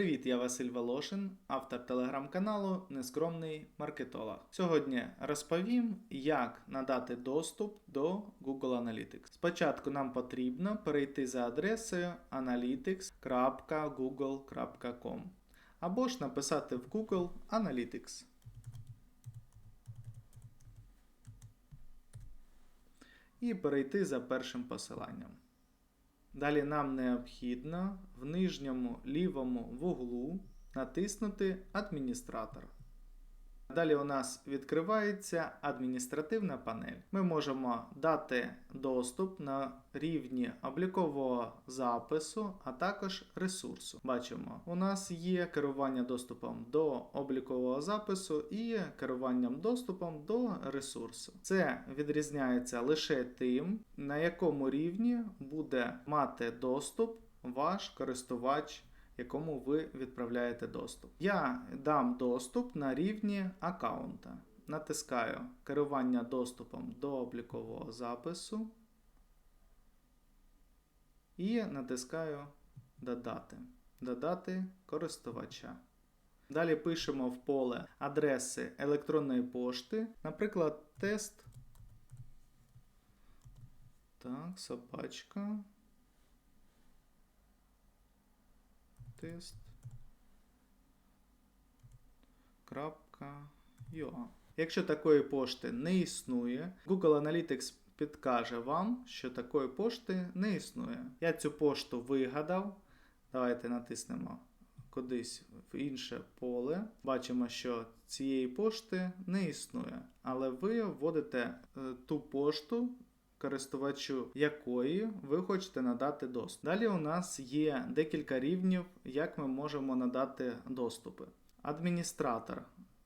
Привіт, я Василь Волошин, автор телеграм-каналу Нескромний маркетолог. Сьогодні розповім, як надати доступ до Google Analytics. Спочатку нам потрібно перейти за адресою analytics.google.com або ж написати в Google Analytics. І перейти за першим посиланням. Далі нам необхідно в нижньому лівому вуглу натиснути Адміністратор. Далі у нас відкривається адміністративна панель. Ми можемо дати доступ на рівні облікового запису, а також ресурсу. Бачимо, у нас є керування доступом до облікового запису і керуванням доступом до ресурсу. Це відрізняється лише тим, на якому рівні буде мати доступ ваш користувач якому ви відправляєте доступ. Я дам доступ на рівні аккаунта. Натискаю керування доступом до облікового запису і натискаю Додати. Додати користувача. Далі пишемо в поле адреси електронної пошти, наприклад, тест. Так, собачка. Тест. .ua. Якщо такої пошти не існує, Google Analytics підкаже вам, що такої пошти не існує. Я цю пошту вигадав. Давайте натиснемо кудись в інше поле. Бачимо, що цієї пошти не існує. Але ви вводите е, ту пошту, користувачу якої ви хочете надати доступ. Далі у нас є декілька рівнів, як ми можемо надати доступи. Адміністратор.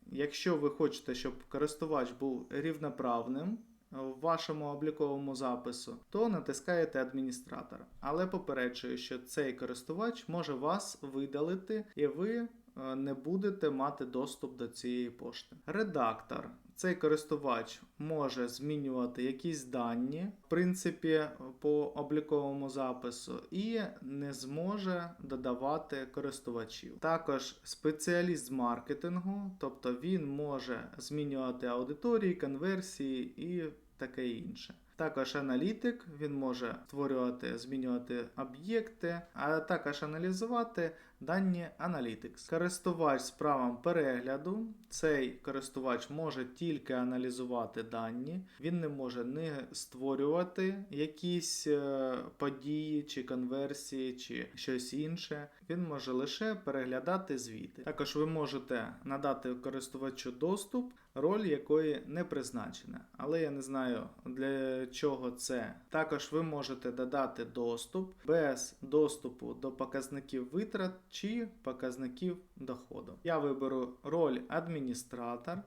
Якщо ви хочете, щоб користувач був рівноправним в вашому обліковому запису, то натискаєте адміністратор. Але попереджую, що цей користувач може вас видалити, і ви не будете мати доступ до цієї пошти. Редактор цей користувач може змінювати якісь дані, в принципі, по обліковому запису, і не зможе додавати користувачів. Також спеціаліст з маркетингу, тобто він може змінювати аудиторії, конверсії і таке інше. Також аналітик, він може створювати, змінювати об'єкти, а також аналізувати дані Analytics. Користувач з правом перегляду. Цей користувач може тільки аналізувати дані, він не може не створювати якісь е, події чи конверсії, чи щось інше. Він може лише переглядати звіти. Також ви можете надати користувачу доступ, роль якої не призначена. Але я не знаю для чого це. Також ви можете додати доступ без доступу до показників витрат чи показників доходу. Я виберу роль адміністратор,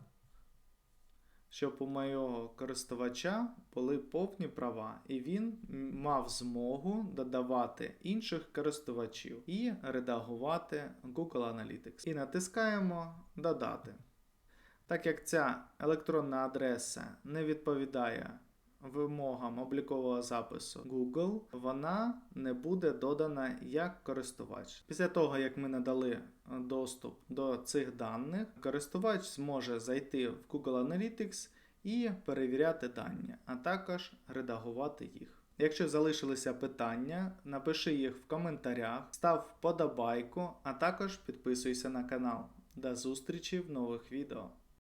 щоб у моєго користувача були повні права, і він мав змогу додавати інших користувачів і редагувати Google Analytics. І натискаємо Додати. Так як ця електронна адреса не відповідає вимогам облікового запису Google, вона не буде додана як користувач. Після того, як ми надали доступ до цих даних, користувач зможе зайти в Google Analytics і перевіряти дані, а також редагувати їх. Якщо залишилися питання, напиши їх в коментарях, став вподобайку, а також підписуйся на канал. До зустрічі в нових відео.